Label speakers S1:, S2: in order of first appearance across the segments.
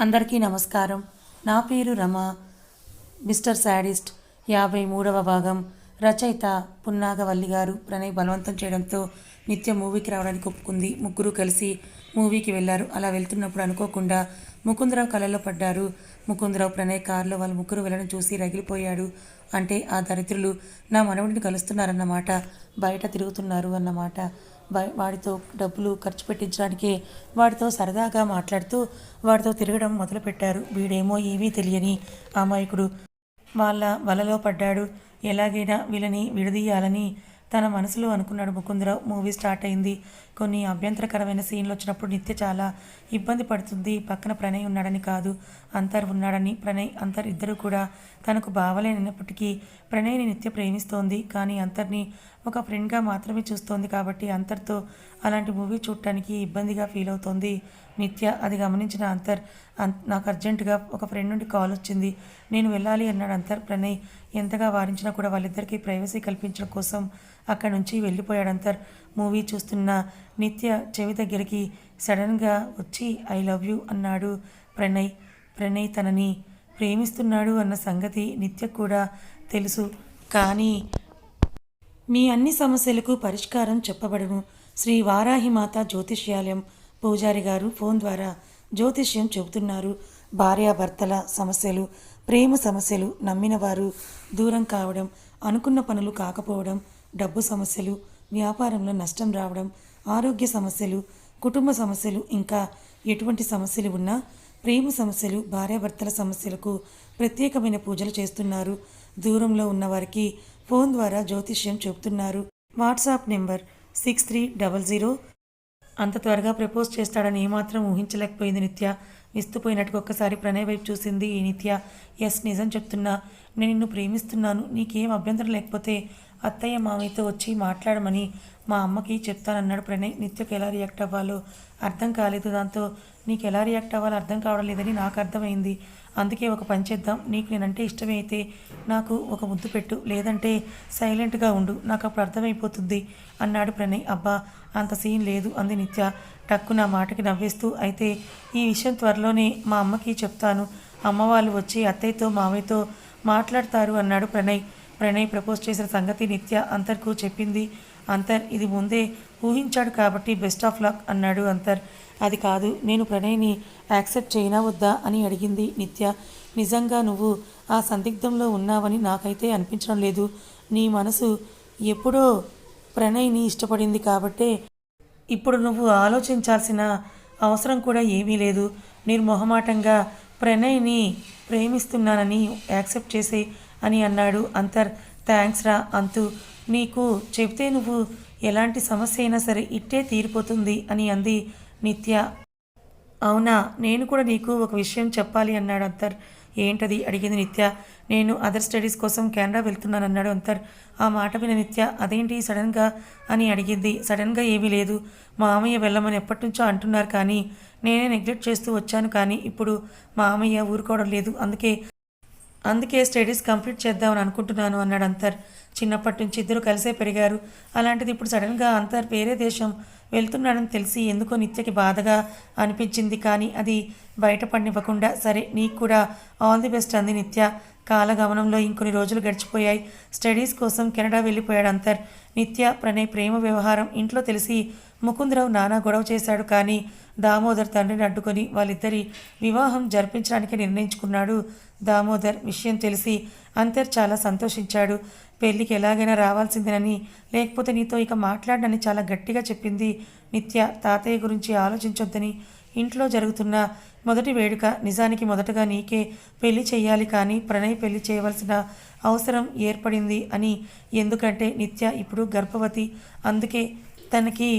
S1: అందరికీ నమస్కారం. నా పేరు రమ. మిస్టర్ శాడిస్ట్ యాభై మూడవ భాగం. రచయిత పున్నాగవల్లి గారు ప్రణయ్ బలవంతం చేయడంతో నిత్య మూవీకి రావడానికి ఒప్పుకుంది. ముగ్గురు కలిసి మూవీకి వెళ్ళారు అలా వెళ్తున్నప్పుడు అనుకోకుండా ముకుందరావు కళలో పడ్డారు. ముకుందరావు ప్రణయ్ కారులో వాళ్ళు ముగ్గురు వెళ్ళడం చూసి రగిలిపోయాడు. అంటే ఆ దరిద్రులు నా మనవడిని కలుస్తున్నారన్నమాట. బయట తిరుగుతున్నారు అన్నమాట. వాడితో డబ్బులు ఖర్చు పెట్టించడానికి వాడితో సరదాగా మాట్లాడుతూ వాడితో తిరగడం మొదలుపెట్టారు. వీడేమో ఏమీ తెలియని అమాయకుడు. వాళ్ళ వలలో పడ్డాడు. ఎలాగైనా వీళ్ళని విడదీయాలని తన మనసులో అనుకున్నాడు ముకుందరావు. మూవీ స్టార్ట్ అయింది. కొన్ని అభ్యంతరకరమైన సీన్లు వచ్చినప్పుడు నిత్య చాలా ఇబ్బంది పడుతుంది. పక్కన ప్రణయ్ ఉన్నాడని కాదు అంతర్ ఉన్నాడని. ప్రణయ్ అంతర్ ఇద్దరు కూడా తనకు బావలేనప్పటికీ ప్రణయ్ని నిత్య ప్రేమిస్తోంది. కానీ అంతర్ని ఒక ఫ్రెండ్గా మాత్రమే చూస్తోంది కాబట్టి అంతర్తో అలాంటి మూవీ చూడటానికి ఇబ్బందిగా ఫీల్ అవుతోంది. నిత్య అది గమనించిన అంతర్ అన్- నాకు అర్జెంటుగా ఒక ఫ్రెండ్ నుండి కాల్ వచ్చింది. నేను వెళ్ళాలి అన్నాడు అంతర్ ప్రణయ్. ఎంతగా వారించినా కూడా వాళ్ళిద్దరికీ ప్రైవసీ కల్పించడం కోసం అక్కడి నుంచి వెళ్ళిపోయాడు అంతర్. మూవీ చూస్తున్న నిత్య చెవి దగ్గరికి సడన్గా వచ్చి ఐ లవ్ యూ అన్నాడు ప్రణయ్. ప్రణయ్ తనని ప్రేమిస్తున్నాడు అన్న సంగతి నిత్య కూడా తెలుసు. కానీ మీ అన్ని సమస్యలకు పరిష్కారం చెప్పబడును. శ్రీ వారాహిమాత జ్యోతిష్యాలయం పూజారి గారు ఫోన్ ద్వారా జ్యోతిష్యం చెబుతున్నారు. భార్యాభర్తల సమస్యలు ప్రేమ సమస్యలు నమ్మినవారు దూరం కావడం అనుకున్న పనులు కాకపోవడం డబ్బు సమస్యలు వ్యాపారంలో నష్టం రావడం ఆరోగ్య సమస్యలు కుటుంబ సమస్యలు ఇంకా ఎటువంటి సమస్యలు ఉన్నా ప్రేమ సమస్యలు భార్యాభర్తల సమస్యలకు ప్రత్యేకమైన పూజలు చేస్తున్నారు. దూరంలో ఉన్నవారికి ఫోన్ ద్వారా జ్యోతిష్యం చెబుతున్నారు. WhatsApp number six three double zero. అంత త్వరగా ప్రపోజ్ చేస్తాడని ఏమాత్రం ఊహించలేకపోయింది నిత్య. విస్తుపోయినట్టుగా ఒక్కసారి ప్రణయ్ వైపు చూసింది ఈ నిత్య. ఎస్ నిజం చెప్తున్నా. నేను నిన్ను ప్రేమిస్తున్నాను. నీకేం అభ్యంతరం లేకపోతే అత్తయ్య మామయ్యతో వచ్చి మాట్లాడమని మా అమ్మకి చెప్తానన్నాడు ప్రణయ్. నిత్యకు ఎలా రియాక్ట్ అవ్వాలో అర్థం కాలేదు దాంతో. నీకు ఎలా రియాక్ట్ అవ్వాలో అర్థం కావడం లేదని నాకు అర్థమైంది. అందుకే ఒక పని చేద్దాం. నీకు నేనంటే ఇష్టమైతే నాకు ఒక ముద్దు పెట్టు. లేదంటే సైలెంట్గా ఉండు. నాకు అప్పుడు అర్థమైపోతుంది అన్నాడు ప్రణయ్. అబ్బా అంత సీన్ లేదు అంది నిత్య. టక్కు నా మాటకి నవ్వేస్తూ అయితే ఈ విషయం త్వరలోనే మా అమ్మకి చెప్తాను. అమ్మ వాళ్ళు వచ్చి అత్తయ్యతో మామయ్యతో మాట్లాడతారు అన్నాడు ప్రణయ్. ప్రణయ్ ప్రపోజ్ చేసిన సంగతి నిత్య అంతర్కు చెప్పింది. అంతర్ ఇది ముందే ఊహించాడు కాబట్టి బెస్ట్ ఆఫ్ లక్ అన్నాడు అంతర్. అది కాదు నేను ప్రణయ్ని యాక్సెప్ట్ చేయనా వద్దా అని అడిగింది నిత్య. నిజంగా నువ్వు ఆ సందిగ్ధంలో ఉన్నావని నాకైతే అనిపించడం లేదు. నీ మనసు ఎప్పుడో ప్రణయ్ని ఇష్టపడింది కాబట్టే ఇప్పుడు నువ్వు ఆలోచించాల్సిన అవసరం కూడా ఏమీ లేదు. నిర్మొహమాటంగా ప్రణయ్ని ప్రేమిస్తున్నానని యాక్సెప్ట్ చేసే అని అన్నాడు అంతర్. థ్యాంక్స్ రా అంతు. నీకు చెప్తే నువ్వు ఎలాంటి సమస్య అయినా సరే ఇట్టే తీరిపోతుంది అని అంది నిత్య. అవునా నేను కూడా నీకు ఒక విషయం చెప్పాలి అన్నాడు అంతర్. ఏంటది? అడిగింది నిత్య. నేను అదర్ స్టడీస్ కోసం కెనడా వెళ్తున్నాను అన్నాడు అంతర్. ఆ మాట విన నిత్య అదేంటి సడన్గా? అని అడిగింది. సడన్గా ఏమీ లేదు. మా మామయ్య వెళ్ళమని ఎప్పటి నుంచో అంటున్నారు కానీ నేనే నెగ్లెక్ట్ చేస్తూ వచ్చాను కానీ ఇప్పుడు మా మామయ్య ఊరుకోవడం లేదు. అందుకే అందుకే స్టడీస్ కంప్లీట్ చేద్దామని అనుకుంటున్నాను అన్నాడు అంతర్. చిన్నప్పటి నుంచి ఇద్దరు కలిసే పెరిగారు. అలాంటిది ఇప్పుడు సడన్గా అంతర్ వేరే దేశం వెళ్తున్నాడని తెలిసి ఎందుకో నిత్యకి బాధగా అనిపించింది. కానీ అది బయటపడినివ్వకుండా సరే నీకు కూడా ఆల్ ది బెస్ట్ అంది నిత్య. కాలగమనంలో ఇంకొన్ని రోజులు గడిచిపోయాయి. స్టడీస్ కోసం కెనడా వెళ్ళిపోయాడు అంతర్. నిత్య ప్రణయ్ ప్రేమ వ్యవహారం ఇంట్లో తెలిసి ముకుందరావు నానా గొడవ చేశాడు. కానీ దామోదర్ తండ్రిని అడ్డుకొని వాళ్ళిద్దరి వివాహం జరిపించడానికి నిర్ణయించుకున్నాడు దామోదర్. విషయం తెలిసి అంతర్ చాలా సంతోషించాడు. పెళ్ళికి ఎలాగైనా రావాల్సిందేనని లేకపోతే నీతో ఇక మాట్లాడనని చాలా గట్టిగా చెప్పింది నిత్య తాతయ్య గురించి ఆలోచించొద్దని ఇంట్లో జరుగుతున్న మొదటి వేడుక నిజానికి మొదటగా నీకే పెళ్ళి చేయాలి కానీ ప్రణయ్ పెళ్ళి చేయవలసిన అవసరం ఏర్పడింది అని. ఎందుకంటే నిత్య ఇప్పుడు గర్భవతి అందుకే తనకి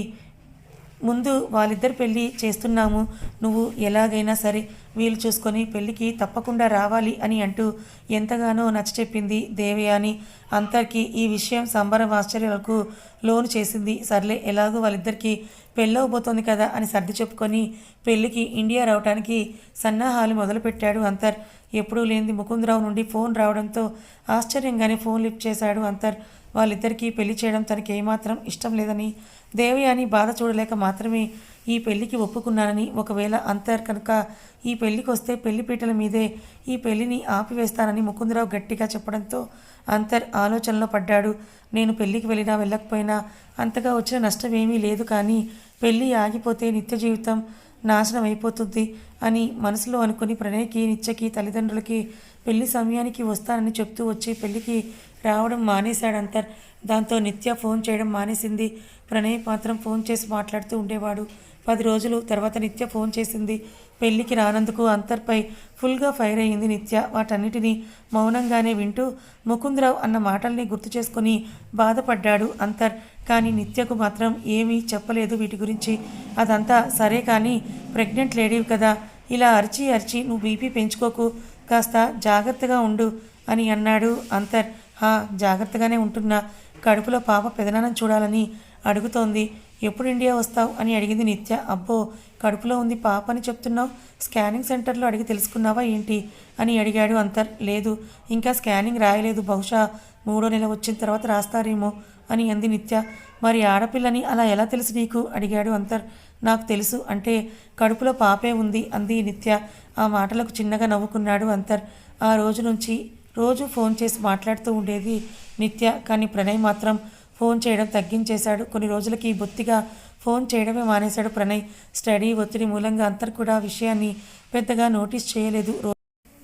S1: ముందు వాళ్ళిద్దరు పెళ్ళి చేస్తున్నాము. నువ్వు ఎలాగైనా సరే వీలు చూసుకొని పెళ్ళికి తప్పకుండా రావాలి అని అంటూ ఎంతగానో నచ్చ చెప్పింది దేవయాని. అంతర్కి ఈ విషయం సంబరం ఆశ్చర్యాలకు లోను చేసింది. సర్లే ఎలాగో వాళ్ళిద్దరికీ పెళ్ళవబోతోంది కదా అని సర్ది చెప్పుకొని పెళ్ళికి ఇండియా రావడానికి సన్నాహాలు మొదలుపెట్టాడు అంతర్. ఎప్పుడూ లేనిది ముకుందరావు నుండి ఫోన్ రావడంతో ఆశ్చర్యంగానే ఫోన్ లిఫ్ట్ చేశాడు అంతర్. వాళ్ళిద్దరికీ పెళ్ళి చేయడం తనకి ఏమాత్రం ఇష్టం లేదని దేవయాని బాధ చూడలేక మాత్రమే ఈ పెళ్ళికి ఒప్పుకున్నానని ఒకవేళ అంతర్ కనుక ఈ పెళ్ళికి వస్తే పెళ్ళి పీటల మీదే ఈ పెళ్ళిని ఆపివేస్తానని ముకుందరావు గట్టిగా చెప్పడంతో అంతర్ ఆలోచనలో పడ్డాడు. నేను పెళ్ళికి వెళ్ళినా వెళ్ళకపోయినా అంతగా వచ్చిన నష్టం ఏమీ లేదు కానీ పెళ్ళి ఆగిపోతే నిత్య జీవితం నాశనం అయిపోతుంది అని మనసులో అనుకుని ప్రణయ్కి నిత్యకి తల్లిదండ్రులకి పెళ్ళి సమయానికి వస్తానని చెప్తూ వచ్చి పెళ్ళికి రావడం మానేశాడు అంతర్. దాంతో నిత్య ఫోన్ చేయడం మానేసింది. ప్రణయ్ మాత్రం ఫోన్ చేసి మాట్లాడుతూ ఉండేవాడు. పది రోజులు తర్వాత నిత్య ఫోన్ చేసింది. పెళ్ళికి రానందుకు అంతర్పై ఫుల్గా ఫైర్ అయింది నిత్య. వాటన్నిటినీ మౌనంగానే వింటూ ముకుందరావు అన్న మాటల్ని గుర్తు చేసుకుని బాధపడ్డాడు అంతర్. కానీ నిత్యకు మాత్రం ఏమీ చెప్పలేదు వీటి గురించి. అదంతా సరే కానీ ప్రెగ్నెంట్ లేడీవి కదా. ఇలా అరిచి అరిచి నువ్వు బీపీ పెంచుకోకు. కాస్త జాగ్రత్తగా ఉండు అని అన్నాడు అంతర్. హా జాగ్రత్తగానే ఉంటున్నా. కడుపులో పాప పెదనానం చూడాలని అడుగుతోంది. ఎప్పుడు ఇండియా వస్తావు? అని అడిగింది నిత్య. అబ్బో కడుపులో ఉంది పాప అని చెప్తున్నావు. స్కానింగ్ సెంటర్లో అడిగి తెలుసుకున్నావా ఏంటి? అని అడిగాడు అంతర్. లేదు ఇంకా స్కానింగ్ రాయలేదు. బహుశా మూడో నెల వచ్చిన తర్వాత రాస్తారేమో అని అంది నిత్య. మరి ఆడపిల్లని అలా ఎలా తెలుసు నీకు? అడిగాడు అంతర్. నాకు తెలుసు. అంటే కడుపులో పాపే ఉంది అంది నిత్య. ఆ మాటలకు చిన్నగా నవ్వుకున్నాడు అంతర్. ఆ రోజు నుంచి రోజు ఫోన్ చేసి మాట్లాడుతూ ఉండేది నిత్య. కానీ ప్రణయ్ మాత్రం ఫోన్ చేయడం తగ్గించేశాడు. కొన్ని రోజులకి బొత్తిగా ఫోన్ చేయడమే మానేశాడు ప్రణయ్. స్టడీ ఒత్తిడి మూలంగా అంతర్ కూడా విషయాన్ని పెద్దగా నోటీస్ చేయలేదు. రో-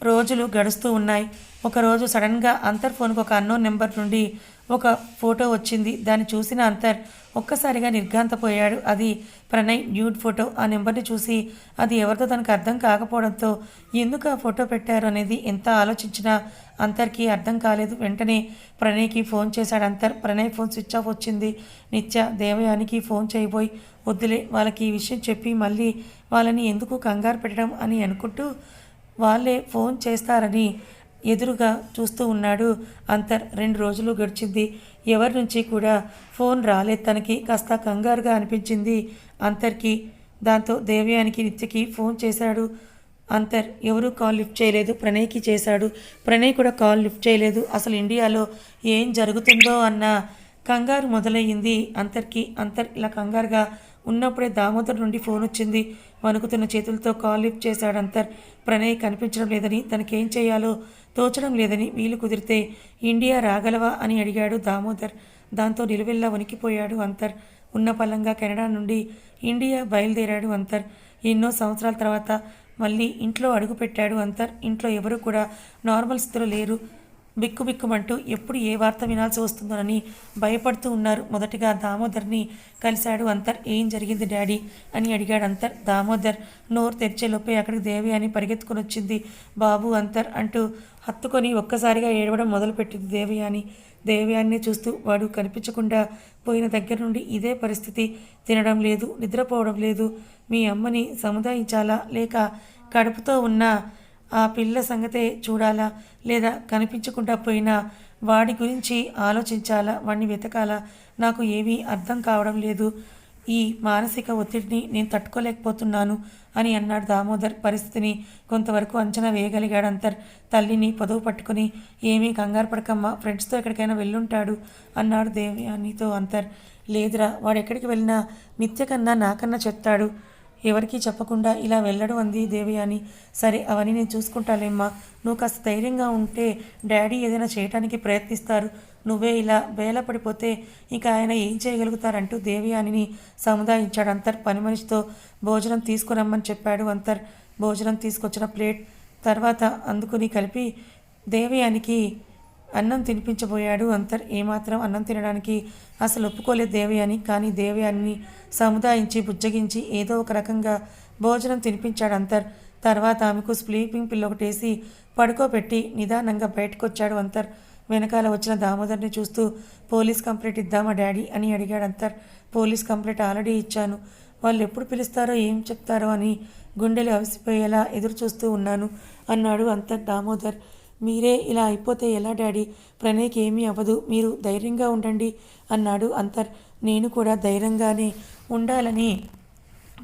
S1: రోజులు గడుస్తూ ఉన్నాయి. ఒకరోజు సడన్గా అంతర్ ఫోన్కు ఒక అన్నోన్ నెంబర్ నుండి ఒక ఫోటో వచ్చింది. దాన్ని చూసిన అంతర్ ఒక్కసారిగా నిర్ఘాంతపోయాడు. అది ప్రణయ్ న్యూడ్ ఫోటో. ఆ నెంబర్ని చూసి అది ఎవరితో తనకు అర్థం కాకపోవడంతో ఎందుకు ఆ ఫోటో పెట్టారు అనేది ఎంత ఆలోచించినా అంతర్కి అర్థం కాలేదు. వెంటనే ప్రణయ్కి ఫోన్ చేశాడు అంతర్. ప్రణయ్ ఫోన్ స్విచ్ ఆఫ్ వచ్చింది. నిత్య దేవయానికి ఫోన్ చేయబోయి వద్దులే వాళ్ళకి ఈ విషయం చెప్పి మళ్ళీ వాళ్ళని ఎందుకు కంగారు పెట్టడం? అని అనుకుంటూ వాళ్ళే ఫోన్ చేస్తారని ఎదురుగా చూస్తూ ఉన్నాడు. అంతర్ రెండు రోజులు గడిచింది. ఎవరి నుంచి కూడా ఫోన్ రాలేదు. తనకి కాస్త కంగారుగా అనిపించింది. అంతర్కి దాంతో దేవయానికి నిత్యకి ఫోన్ చేశాడు. అంతర్ ఎవరు కాల్ లిఫ్ట్ చేయలేదు. ప్రణయ్కి చేశాడు. ప్రణయ్ కూడా కాల్ లిఫ్ట్ చేయలేదు. అసలు ఇండియాలో ఏం జరుగుతుందో అన్న కంగారు మొదలయ్యింది. అంతర్కి అంతర్ ఇలా కంగారుగా ఉన్నప్పుడే దామోదర్ నుండి ఫోన్ వచ్చింది. వణుకుతున్న చేతులతో కాల్ లిఫ్ట్ చేశాడు అంతర్. ప్రణయ్ కనిపించడం లేదని తనకేం చేయాలో తోచడం లేదని వీలు కుదిరితే ఇండియా రాగలవా అని అడిగాడు దామోదర్. దాంతో నిలువెల్లా వణికిపోయాడు అంతర్. ఉన్న పలంగా కెనడా నుండి ఇండియా బయలుదేరాడు అంతర్. ఎన్నో సంవత్సరాల తర్వాత మళ్ళీ ఇంట్లో అడుగుపెట్టాడు అంతర్. ఇంట్లో ఎవరు కూడా నార్మల్ స్థితిలో లేరు. బిక్కుబిక్కుమంటూ ఎప్పుడు ఏ వార్త వినాల్సి వస్తుందోనని భయపడుతూ ఉన్నారు. మొదటిగా దామోదర్ని కలిశాడు అంతర్. ఏం జరిగింది డాడీ? అని అడిగాడు అంతర్. దామోదర్ నోరు తెరిచేలోపే అక్కడికి దేవి అని పరిగెత్తుకొని వచ్చింది. బాబు అంతర్ అంటూ హత్తుకొని ఒక్కసారిగా ఏడవడం మొదలుపెట్టింది దేవయాని దేవయాన్ని చూస్తూ వాడు కనిపించకుండా పోయిన దగ్గర నుండి ఇదే పరిస్థితి. తినడం లేదు నిద్రపోవడం లేదు. మీ అమ్మని సముదాయించాలా? లేక కడుపుతో ఉన్న ఆ పిల్ల సంగతే చూడాలా లేదా కనిపించకుండా పోయినా? వాడి గురించి ఆలోచించాలా? వాడిని వెతకాలా? నాకు ఏమీ అర్థం కావడం లేదు. ఈ మానసిక ఒత్తిడిని నేను తట్టుకోలేకపోతున్నాను అని అన్నాడు దామోదర్ పరిస్థితిని కొంతవరకు అంచనా వేయగలిగాడు అంతర్. తల్లిని పొదవు పట్టుకుని ఏమీ కంగారు పడకమ్మా ఫ్రెండ్స్తో ఎక్కడికైనా వెళ్ళుంటాడు అన్నాడు దేవయానితో అంతర్. లేదురా వాడు ఎక్కడికి వెళ్ళినా నిత్య కన్నా నాకన్నా చెప్తాడు. ఎవరికీ చెప్పకుండా ఇలా వెళ్ళడం అంది దేవయాని సరే అవన్నీ నేను చూసుకుంటాలేమ్మా. నువ్వు కాస్త ధైర్యంగా ఉంటే డాడీ ఏదైనా చేయటానికి ప్రయత్నిస్తారు. నువ్వే ఇలా బేలపడిపోతే ఇక ఆయన ఏం చేయగలుగుతారంటూ దేవయానిని సముదాయించాడు అంతర్. పని మనిషితో భోజనం తీసుకురమ్మని చెప్పాడు అంతర్. భోజనం తీసుకొచ్చిన ప్లేట్ తర్వాత అందుకుని కలిపి దేవయానికి అన్నం తినిపించబోయాడు. అంతర్ ఏమాత్రం అన్నం తినడానికి అసలు ఒప్పుకోలేదు దేవయాని. కానీ దేవయాని సముదాయించి బుజ్జగించి ఏదో ఒక రకంగా భోజనం తినిపించాడు అంతర్. తర్వాత ఆమెకు స్లీపింగ్ పిల్ ఒకటేసి పడుకోబెట్టి నిదానంగా బయటకొచ్చాడు అంతర్. వెనకాల వచ్చిన దామోదర్ని చూస్తూ పోలీస్ కంప్లైంట్ ఇద్దామా డాడీ? అని అడిగాడు అంతర్. పోలీస్ కంప్లైంట్ ఆల్రెడీ ఇచ్చాను. వాళ్ళు ఎప్పుడు పిలుస్తారో ఏం చెప్తారో అని గుండెలు అవిసిపోయేలా ఎదురు చూస్తూ ఉన్నాను అన్నాడు అంతర్ దామోదర్. మీరే ఇలా అయిపోతే ఎలా డాడీ? ప్రణయ్కి ఏమీ అవ్వదు. మీరు ధైర్యంగా ఉండండి అన్నాడు అంతర్. నేను కూడా ధైర్యంగానే ఉండాలని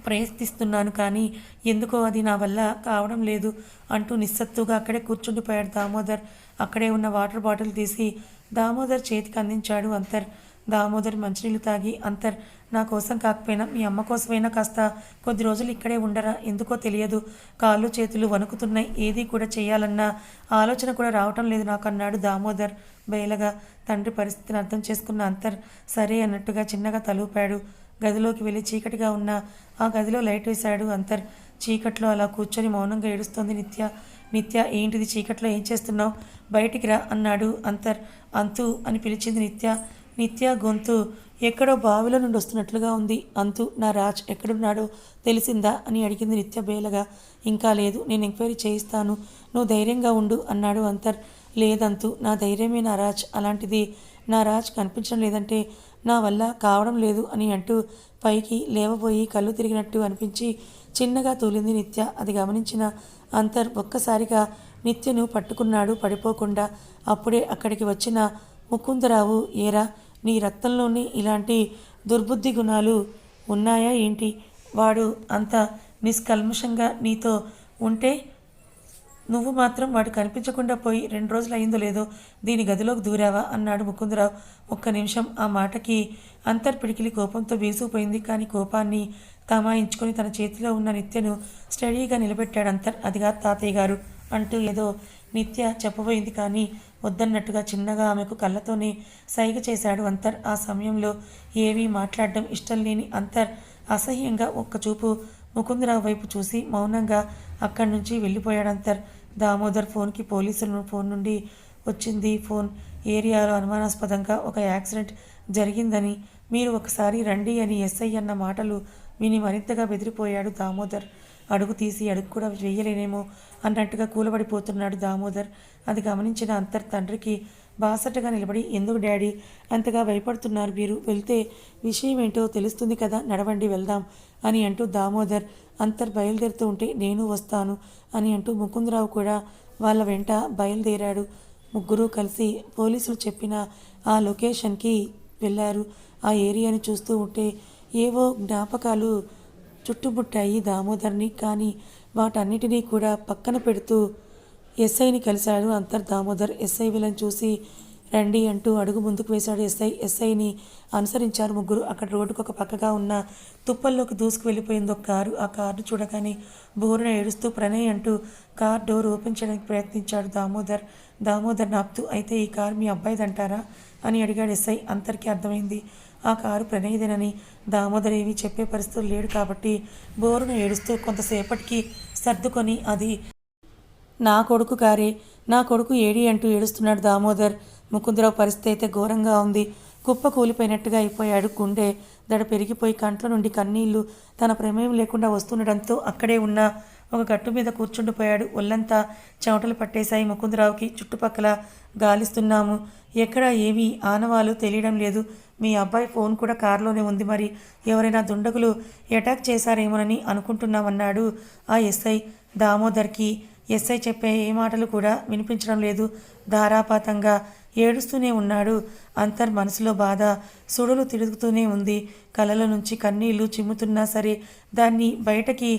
S1: ప్రయత్నిస్తున్నాను కానీ ఎందుకో అది నా వల్ల కావడం లేదు అంటూ నిస్సత్తుగా అక్కడే కూర్చుండిపోయాడు దామోదర్. అక్కడే ఉన్న వాటర్ బాటిల్ తీసి దామోదర్ చేతికి అందించాడు అంతర్. దామోదర్ మంచినీళ్ళు తాగి అంతర్ నా కోసం కాకపోయినా మీ అమ్మ కోసమైనా కాస్త కొద్ది రోజులు ఇక్కడే ఉండరా? ఎందుకో తెలియదు. కాళ్ళు చేతులు వణుకుతున్నాయి. ఏది కూడా చేయాలన్న ఆలోచన కూడా రావటం లేదు నాకు అన్నాడు దామోదర్. బయలగా తండ్రి పరిస్థితిని అర్థం చేసుకున్న అంతర్ సరే అన్నట్టుగా చిన్నగా తలూపాడు. గదిలోకి వెళ్ళి చీకటిగా ఉన్న ఆ గదిలో లైట్ వేశాడు అంతర్. చీకట్లో అలా కూర్చొని మౌనంగా ఏడుస్తోంది నిత్య. నిత్య ఏంటిది చీకట్లో ఏం చేస్తున్నావు? బయటికి రా అన్నాడు అంతర్. అంతు అని పిలిచింది నిత్య. నిత్య గొంతు ఎక్కడో బావిలో నుండి వస్తున్నట్లుగా ఉంది. అంతు నా రాజ్ ఎక్కడున్నాడో తెలిసిందా? అని అడిగింది నిత్య బేలగా. ఇంకా లేదు నేను ఎంక్వైరీ చేయిస్తాను. నువ్వు ధైర్యంగా ఉండు అన్నాడు అంతర్. లేదంతు నా ధైర్యమే నా రాజ్. అలాంటిది నా రాజ్ కనిపించడం లేదంటే నా వల్ల కావడం లేదు అని అంటూ పైకి లేవబోయి కళ్ళు తిరిగినట్టు అనిపించి చిన్నగా తూలింది నిత్య. అది గమనించిన అంతర్ ఒక్కసారిగా నిత్యను పట్టుకున్నాడు పడిపోకుండా. అప్పుడే అక్కడికి వచ్చిన ముకుందరావు ఏరా నీ రక్తంలోని ఇలాంటి దుర్బుద్ధి గుణాలు ఉన్నాయా ఏంటి? వాడు అంత నిష్కల్మషంగా నీతో ఉంటే నువ్వు మాత్రం వాడు కనిపించకుండా పోయి రెండు రోజులు అయిందో లేదో దీని గదిలోకి దూరావా? అన్నాడు ముకుందరావు. ఒక్క నిమిషం ఆ మాటకి అంతర్పిడికిలి కోపంతో బీసుకుపోయింది. కానీ కోపాన్ని తమాయించుకొని తన చేతిలో ఉన్న నిత్యను స్టడీగా నిలబెట్టాడు అంతర్. అదిగా తాతయ్య గారు అంటూ ఏదో నిత్య చెప్పబోయింది. కానీ వద్దన్నట్టుగా చిన్నగా ఆమెకు కళ్ళతోనే సైగ చేశాడు అంతర్. ఆ సమయంలో ఏవీ మాట్లాడడం ఇష్టం లేని అంతర్ అసహ్యంగా ఒక్క చూపు ముకుందరావు వైపు చూసి మౌనంగా అక్కడి నుంచి వెళ్ళిపోయాడు అంతర్. దామోదర్ ఫోన్కి పోలీసుల ఫోన్ నుండి వచ్చింది. ఫోన్ ఏరియాలో అనుమానాస్పదంగా ఒక యాక్సిడెంట్ జరిగిందని మీరు ఒకసారి రండి అని ఎస్ఐ అన్న మాటలు విని మరింతగా బెదిరిపోయాడు దామోదర్. అడుగు తీసి అడుగు కూడా వేయలేనేమో అన్నట్టుగా కూలబడిపోతున్నాడు దామోదర్. అది గమనించిన అంతర్ తండ్రికి బాసటగా నిలబడి ఎందుకు డాడీ? అంతగా భయపడుతున్నారు మీరు. వెళ్తే విషయం ఏంటో తెలుస్తుంది కదా. నడవండి వెళ్దాం అని అంటూ దామోదర్ అంతర్ బయలుదేరుతూ ఉంటే నేను వస్తాను అని అంటూ ముకుందరావు కూడా వాళ్ళ వెంట బయలుదేరాడు. ముగ్గురు కలిసి పోలీసులు చెప్పిన ఆ లొకేషన్కి వెళ్ళారు. ఆ ఏరియాని చూస్తూ ఉంటే ఏవో జ్ఞాపకాలు చుట్టుముట్టాయి దామోదర్ని కానీ వాటన్నిటినీ కూడా పక్కన పెడుతూ ఎస్ఐని కలిశాడు అంతర్ దామోదర్. ఎస్ఐ వీళ్ళని చూసి రండి అంటూ అడుగు ముందుకు వేశాడు ఎస్ఐ. ఎస్ఐని అనుసరించారు ముగ్గురు. అక్కడ రోడ్డుకు ఒక పక్కగా ఉన్న తుప్పల్లోకి దూసుకు వెళ్ళిపోయింది ఒక కారు. ఆ కారును చూడగానే బోరున ఏడుస్తూ ప్రణయ్ అంటూ కార్ డోర్ ఓపెన్ చేయడానికి ప్రయత్నించాడు దామోదర్. దామోదర్ నాప్తూ అయితే ఈ కారు మీ అబ్బాయిదంటారా? అని అడిగాడు ఎస్ఐ. అంతరికీ అర్థమైంది. ఆ కారు ప్రణయదేనని దామోదర్ చెప్పే పరిస్థితులు లేడు కాబట్టి బోరును ఏడుస్తూ కొంతసేపటికి సర్దుకొని అది నా కొడుకు కారే నా కొడుకు ఏడి అంటూ ఏడుస్తున్నాడు దామోదర్. ముకుందరావు పరిస్థితి అయితే ఘోరంగా ఉంది. కుప్ప కూలిపోయినట్టుగా అయిపోయాడు గుండె. దడ పెరిగిపోయి కంట్ల నుండి కన్నీళ్ళు తన ప్రమేయం లేకుండా వస్తుండడంతో అక్కడే ఉన్న ఒక గట్టు మీద కూర్చుండిపోయాడు. ఒళ్ళంతా చెమటలు పట్టేశాయి ముకుందరావుకి. చుట్టుపక్కల గాలిస్తున్నాము. ఎక్కడ ఏమీ ఆనవాలు తెలియడం లేదు. మీ అబ్బాయి ఫోన్ కూడా కారులోనే ఉంది మరి. ఎవరైనా దుండగులు అటాక్ చేశారేమోనని అనుకుంటున్నామన్నాడు ఆ ఎస్ఐ దామోదర్కి. ఎస్ఐ చెప్పే ఏ మాటలు కూడా వినిపించడం లేదు. ధారాపాతంగా ఏడుస్తూనే ఉన్నాడు. అంతర్ మనసులో బాధ. సుడులు తిరుగుతూనే ఉంది. కళ్ళలో నుంచి కన్నీళ్ళు చిమ్ముతున్నా సరే దాన్ని బయటకి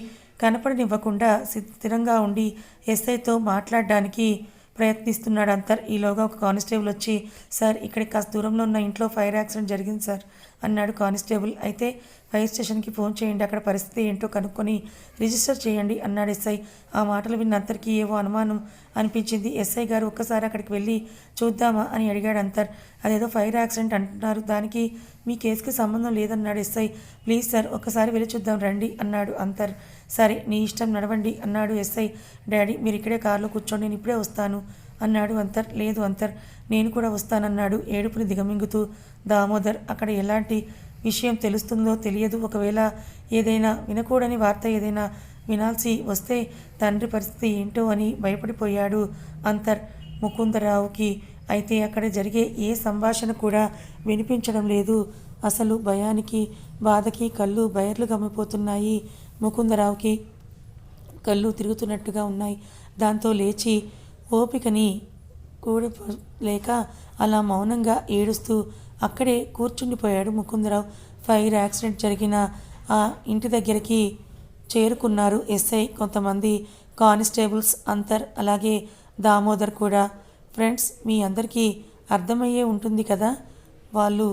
S1: కనపడనివ్వకుండా స్థిరంగా ఉండి ఎస్ఐతో మాట్లాడడానికి ప్రయత్నిస్తున్నాడు అంతర్ ఈలోగా ఒక కానిస్టేబుల్ వచ్చి సార్ ఇక్కడికి కాస్త దూరంలో ఉన్న ఇంట్లో ఫైర్ యాక్సిడెంట్ జరిగింది సార్ అన్నాడు కానిస్టేబుల్. అయితే ఫైర్ స్టేషన్కి ఫోన్ చేయండి అక్కడ పరిస్థితి ఏంటో కనుక్కొని రిజిస్టర్ చేయండి అన్నాడు ఎస్ఐ. ఆ మాటలు విన్న అంతర్కి ఏవో అనుమానం అనిపించింది. ఎస్ఐ గారు ఒక్కసారి అక్కడికి వెళ్ళి చూద్దామా అని అడిగాడు అంతర్ అదేదో ఫైర్ యాక్సిడెంట్ అంటున్నారు. దానికి మీ కేసుకి సంబంధం లేదన్నాడు ఎస్ఐ. ప్లీజ్ సార్ ఒక్కసారి వెళ్ళి చూద్దాం రండి అన్నాడు అంతర్ సరే నీ ఇష్టం నడవండి అన్నాడు ఎస్ఐ. డాడీ మీరు ఇక్కడే కారులో కూర్చోండి నేను ఇప్పుడే వస్తాను అన్నాడు అంతర్. లేదు అంతర్ నేను కూడా వస్తానన్నాడు ఏడుపుని దిగమింగుతూ. దామోదర్ అక్కడ ఎలాంటి విషయం తెలుస్తుందో తెలియదు. ఒకవేళ ఏదైనా వినకూడని వార్త ఏదైనా వినాల్సి వస్తే తండ్రి పరిస్థితి ఏంటో అని భయపడిపోయాడు అంతర్. ముకుందరావుకి అయితే అక్కడ జరిగే ఏ సంభాషణ కూడా వినిపించడం లేదు. అసలు భయానికి బాధకి కళ్ళు బయర్లు గమ్మిపోతున్నాయి. ముకుందరావుకి కళ్ళు తిరుగుతున్నట్టుగా ఉన్నాయి. దాంతో లేచి ఓపికని కూడ లేక అలా మౌనంగా ఏడుస్తూ అక్కడే కూర్చుండిపోయాడు ముకుందరావు. ఫైర్ యాక్సిడెంట్ జరిగిన ఆ ఇంటి దగ్గరికి చేరుకున్నారు ఎస్ఐ కొంతమంది కానిస్టేబుల్స్ అంతర్ అలాగే దామోదర్ కూడా. ఫ్రెండ్స్ మీ అందరికీ అర్థమయ్యే ఉంటుంది కదా? వాళ్ళు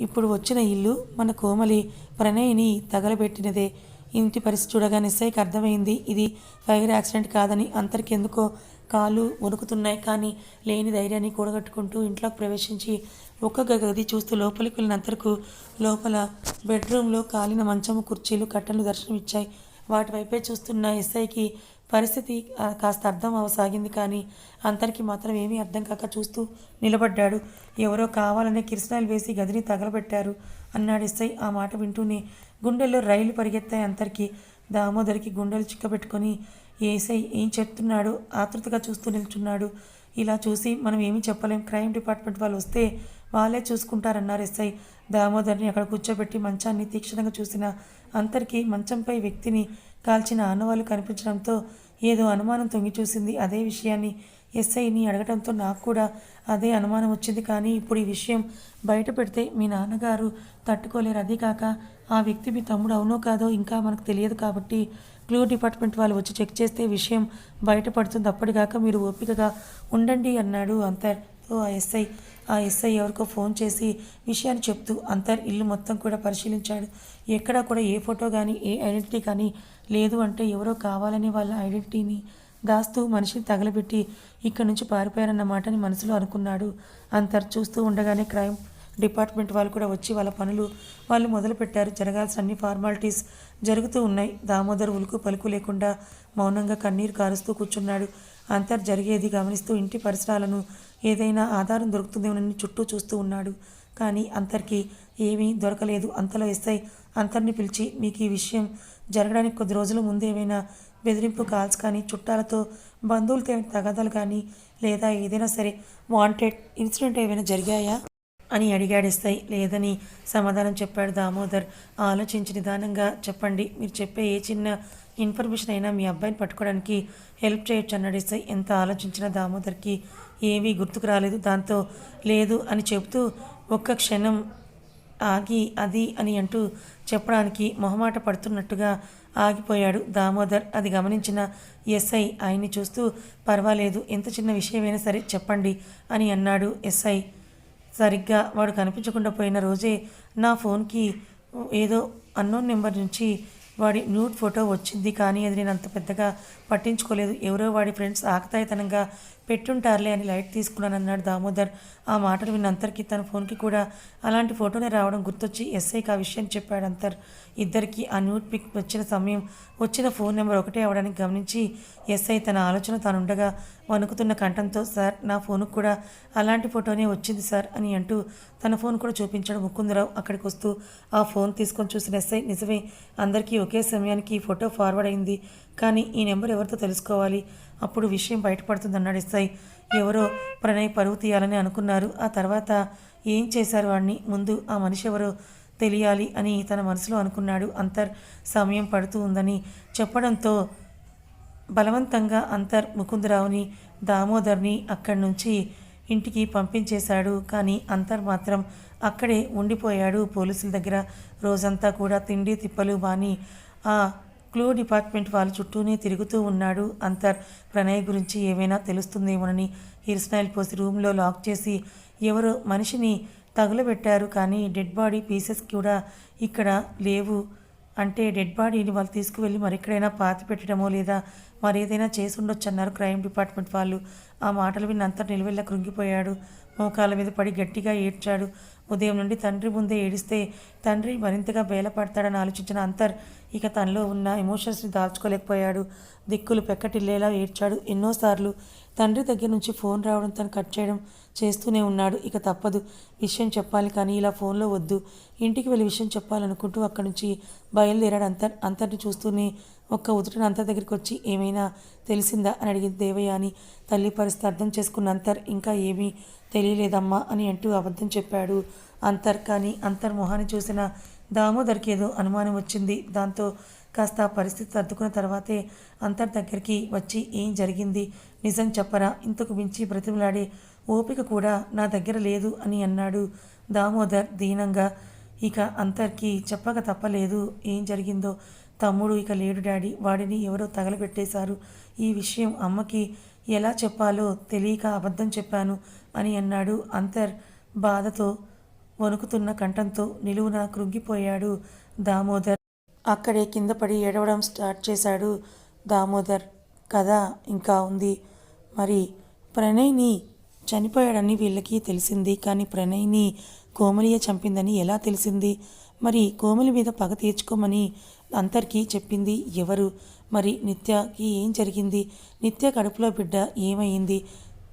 S1: ఇప్పుడు వచ్చిన ఇల్లు మన కోమలి ప్రణయ్ని తగలబెట్టినదే. ఇంటి పరిస్థితి చూడగానే ఎస్ఐకి అర్థమైంది. ఇది ఫైర్ యాక్సిడెంట్ కాదని అందరికి ఎందుకో కాలు వణుకుతున్నాయి. కానీ లేని ధైర్యాన్ని కూడగట్టుకుంటూ ఇంట్లోకి ప్రవేశించి ఒక్కొక్క గది చూస్తూ లోపలికి వెళ్ళినంతరకు లోపల బెడ్రూమ్లో కాలిన మంచము కుర్చీలు కట్టెలు దర్శనమిచ్చాయి. వాటి వైపే చూస్తున్న ఎస్ఐకి పరిస్థితి కాస్త అర్థం అవసాగింది. కానీ అందరికీ మాత్రం ఏమీ అర్థం కాక చూస్తూ నిలబడ్డాడు. ఎవరో కావాలనే కిరసనాలు వేసి గదిని తగలబెట్టారు. అన్నాడు ఎస్ఐ. ఆ మాట వింటూనే గుండెల్లో రైలు పరిగెత్తాయి అందరికీ దామోదరికి గుండెలు చిక్కబెట్టుకొని ఏసై ఏం చెప్తున్నాడు ఆతృతగా చూస్తూ నిల్చున్నాడు. ఇలా చూసి మనం ఏమీ చెప్పలేం. క్రైమ్ డిపార్ట్మెంట్ వాళ్ళు వస్తే వాళ్ళే చూసుకుంటారన్నారు ఎస్ఐ. దామోదర్ని అక్కడ కూర్చోబెట్టి మంచాన్ని తీక్షణంగా చూసిన అంతరికి మంచంపై వ్యక్తిని కాల్చిన ఆనవాళ్ళు కనిపించడంతో ఏదో అనుమానం తొంగి చూసింది. అదే విషయాన్ని ఎస్ఐని అడగడంతో నాకు కూడా అదే అనుమానం వచ్చింది. కానీ ఇప్పుడు ఈ విషయం బయట పెడితే మీ నాన్నగారు తట్టుకోలేరు. అదే కాక ఆ వ్యక్తి మీ తమ్ముడు అవునో కాదో ఇంకా మనకు తెలియదు కాబట్టి క్లూ డిపార్ట్మెంట్ వాళ్ళు వచ్చి చెక్ చేస్తే విషయం బయటపడుతుంది అప్పటిదాకా మీరు ఓపికగా ఉండండి అన్నాడు అంతర్తో ఆ ఎస్ఐ ఆ ఎస్ఐ ఎవరికో ఫోన్ చేసి విషయాన్ని చెప్తూ అంతర్ ఇల్లు మొత్తం కూడా పరిశీలించాడు. ఎక్కడా కూడా ఏ ఫోటో కానీ ఏ ఐడెంటిటీ కానీ లేదు అంటే ఎవరో కావాలని వాళ్ళ ఐడెంటిటీని దాస్తూ మనిషిని తగలబెట్టి ఇక్కడి నుంచి పారిపోయారన్న మాటని మనసులో అనుకున్నాడు. అంతర్ చూస్తూ ఉండగానే క్రైమ్ డిపార్ట్మెంట్ వాళ్ళు కూడా వచ్చి వాళ్ళ పనులు వాళ్ళు మొదలుపెట్టారు. జరగాల్సిన అన్ని ఫార్మాలిటీస్ జరుగుతూ ఉన్నాయి. దామోదర్ ఉలుకు పలుకు లేకుండా మౌనంగా కన్నీరు కారుస్తూ కూర్చున్నాడు. అంతర్ జరిగేది గమనిస్తూ ఇంటి పరిసరాలను ఏదైనా ఆధారం దొరుకుతుందేమోనని చుట్టూ చూస్తూ ఉన్నాడు. కానీ అంతర్కి ఏమీ దొరకలేదు. అంతలో ఎస్ఐ అంతర్ని పిలిచి మీకు ఈ విషయం జరగడానికి కొద్ది రోజుల ముందు ఏమైనా బెదిరింపు కాల్స్ కానీ చుట్టాలతో బంధువులతో ఏమైనా తగాదాలు కానీ లేదా ఏదైనా సరే వాంటెడ్ ఇన్సిడెంట్ ఏమైనా జరిగాయా? అని అడిగాడు ఎస్ఐ. లేదని సమాధానం చెప్పాడు దామోదర్. ఆలోచించి నిదానంగా చెప్పండి. మీరు చెప్పే ఏ చిన్న ఇన్ఫర్మేషన్ అయినా మీ అబ్బాయిని పట్టుకోవడానికి హెల్ప్ చేయొచ్చు అన్నాడు ఎస్ఐ. ఎంత ఆలోచించినా దామోదర్కి ఏమీ గుర్తుకు రాలేదు. దాంతో లేదు అని చెబుతూ ఒక్క క్షణం ఆగి అది అని అంటూ చెప్పడానికి మొహమాట పడుతున్నట్టుగా ఆగిపోయాడు. దామోదర్ అది గమనించిన ఎస్ఐ ఆయన్ని చూస్తూ పర్వాలేదు ఎంత చిన్న విషయమైనా సరే చెప్పండి అని అన్నాడు ఎస్ఐ. సరిగ్గా వాడు కనిపించకుండా పోయిన రోజే నా ఫోన్కి ఏదో అన్నోన్ నెంబర్ నుంచి వాడి న్యూడ్ ఫోటో వచ్చింది కానీ అది నేను అంత పెద్దగా పట్టించుకోలేదు. ఎవరో వాడి ఫ్రెండ్స్ ఆకతాయితనంగా పెట్టుంటారులే అని లైట్ తీసుకున్నాను అన్నాడు దామోదర్. ఆ మాటలు విన్న అంతర్కి తన ఫోన్కి కూడా అలాంటి ఫోటోనే రావడం గుర్తొచ్చి ఎస్ఐకి ఆ విషయం చెప్పాడు అంతర్. ఇద్దరికి ఆ న్యూట్ పిక్ వచ్చిన సమయం వచ్చిన ఫోన్ నెంబర్ ఒకటే అవడానికి గమనించి ఎస్ఐ తన ఆలోచన తానుండగా వణుకుతున్న కంఠంతో సార్ నా ఫోన్కు కూడా అలాంటి ఫోటోనే వచ్చింది సార్ అని అంటూ తన ఫోన్ కూడా చూపించాడు ముకుందరావు అక్కడికి వస్తూ ఆ ఫోన్ తీసుకొని చూసిన ఎస్ఐ నిజమే అందరికీ ఒకే సమయానికి ఈ ఫోటో ఫార్వర్డ్ అయింది. కానీ ఈ నెంబర్ ఎవరితో తెలుసుకోవాలి? అప్పుడు విషయం బయటపడుతుంది అన్నాడు ఎస్ఐ ఎవరో ప్రణయ్ పరువు తీయాలని అనుకున్నారు. ఆ తర్వాత ఏం చేశారు వాడిని ముందు ఆ మనిషి ఎవరో తెలియాలి అని తన మనసులో అనుకున్నాడు. అంతర్ సమయం పడుతూ ఉందని చెప్పడంతో బలవంతంగా అంతర్ ముకుందరావుని దామోదర్ని అక్కడి నుంచి ఇంటికి పంపించేశాడు. కానీ అంతర్ మాత్రం అక్కడే ఉండిపోయాడు. పోలీసుల దగ్గర రోజంతా కూడా తిండి తిప్పలు బాని ఆ క్లూ డిపార్ట్మెంట్ వాళ్ళ చుట్టూనే తిరుగుతూ ఉన్నాడు. అంతర్ ప్రణయ్ గురించి ఏమైనా తెలుస్తుందేమోనని హిర్స్నైల్ పోసి రూమ్లో లాక్ చేసి ఎవరో మనిషిని తగులబెట్టారు కానీ డెడ్ బాడీ పీసెస్ కూడా ఇక్కడ లేవు. అంటే డెడ్ బాడీని వాళ్ళు తీసుకువెళ్ళి మరెక్కడైనా పాతి పెట్టడమో లేదా మరేదైనా చేసి ఉండొచ్చు అన్నారు క్రైమ్ డిపార్ట్మెంట్ వాళ్ళు. ఆ మాటలు విన్న అంతా నిలువెళ్ళ కృంగిపోయాడు. మోకాల మీద పడి గట్టిగా ఏడ్చాడు. ఉదయం నుండి తండ్రి ముందే ఏడిస్తే తండ్రి మరింతగా బేలపడతాడని ఆలోచించిన అంతర్ ఇక తనలో ఉన్న ఎమోషన్స్ని దాచుకోలేకపోయాడు. దిక్కులు పెక్కటిల్లేలా ఏడ్చాడు. ఎన్నోసార్లు తండ్రి దగ్గర నుంచి ఫోన్ రావడం తను కట్ చేయడం చేస్తూనే ఉన్నాడు. ఇక తప్పదు. విషయం చెప్పాలి కానీ ఇలా ఫోన్లో వద్దు. ఇంటికి వెళ్ళి విషయం చెప్పాలనుకుంటూ అక్కడి నుంచి బయలుదేరాడు అంతర్. అంతర్ని చూస్తూనే ఒక్క ఉదుటిన అంతర్ దగ్గరికి వచ్చి ఏమైనా తెలిసిందా? అని అడిగింది దేవయ్య అని తల్లి పరిస్థితి అర్థం చేసుకున్న అంతర్. ఇంకా ఏమీ తెలియలేదమ్మా అని అంటూ అబద్ధం చెప్పాడు. అంతర్ కానీ అంతర్ మొహాన్ని చూసిన దామోదర్కి ఏదో అనుమానం వచ్చింది. దాంతో కాస్త పరిస్థితి సర్దుకున్న తర్వాతే అంతర్ దగ్గరికి వచ్చి ఏం జరిగింది? నిజం చెప్పరా? ఇంతకు మించి బ్రతిమలాడే ఓపిక కూడా నా దగ్గర లేదు అని అన్నాడు దామోదర్ దీనంగా. ఇక అంతర్కి చెప్పక తప్పలేదు. ఏం జరిగిందో? తమ్ముడు ఇక లేడు డాడీ. వాడిని ఎవరో తగలబెట్టేశారు. ఈ విషయం అమ్మకి ఎలా చెప్పాలో తెలియక అబద్ధం చెప్పాను అని అన్నాడు అంతర్ బాధతో. వణుకుతున్న కంఠంతో నిలువున కృంగిపోయాడు దామోదర్. అక్కడే కింద పడి ఏడవడం స్టార్ట్ చేశాడు దామోదర్. కథ ఇంకా ఉంది. మరి ప్రణయ్ని చనిపోయాడని వీళ్ళకి తెలిసింది. కానీ ప్రణయ్ని కోమలియ చంపిందని ఎలా తెలిసింది? మరి కోమలి మీద పగ తీర్చుకోమని అందరికీ చెప్పింది ఎవరు? మరి నిత్యకి ఏం జరిగింది? నిత్య కడుపులో బిడ్డ ఏమైంది?